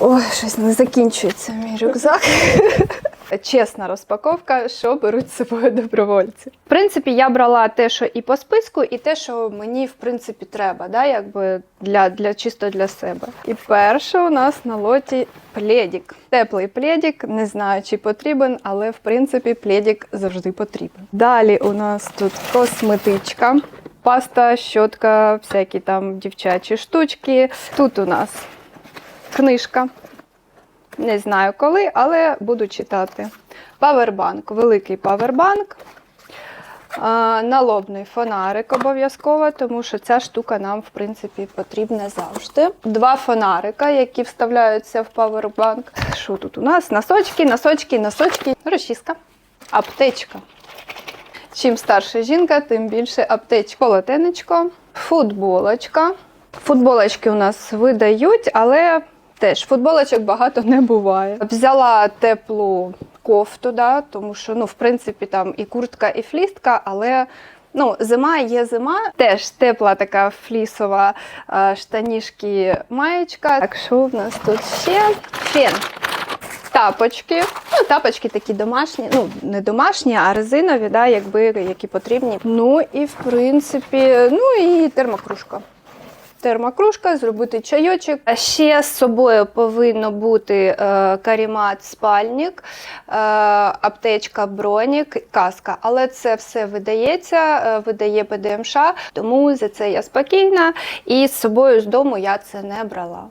Ой, щось не закінчується мій рюкзак. Чесна розпаковка, що беруть з собою добровольці. В принципі, я брала те, що і по списку, і те, що мені в принципі треба, да, якби для, для чисто для себе. І перше у нас на лоті пледік. Теплий пледік, не знаю, чи потрібен, але в принципі пледік завжди потрібен. Далі у нас тут косметичка. Паста, щотка, всякі там дівчачі штучки. Тут у нас книжка. Не знаю коли, але буду читати. Павербанк, великий павербанк. Налобний фонарик обов'язково, тому що ця штука нам, в принципі, потрібна завжди. Два фонарика, які вставляються в павербанк. Що тут у нас? Носочки, носочки, носочки, розчіска, аптечка. Чим старша жінка, тим більше аптечка. Полотенечко, футболочка. Футболочки у нас видають, але теж футболочок багато не буває. Взяла теплу кофту, да, тому що, ну, в принципі, там і куртка, і флістка, але. Ну, зима є зима, теж тепла така флісова е, штанішки маєчка. Так, що в нас тут ще? Фен. Тапочки. Ну, тапочки такі домашні, ну не домашні, а резинові, да, якби які потрібні. Ну і в принципі, ну і термокружка. Термокружка, зробити чайочок. А ще з собою повинно бути е, карімат, спальник, е, аптечка, бронік, каска. Але це все видається, е, видає ПДМШ, тому за це я спокійна. І з собою з дому я це не брала.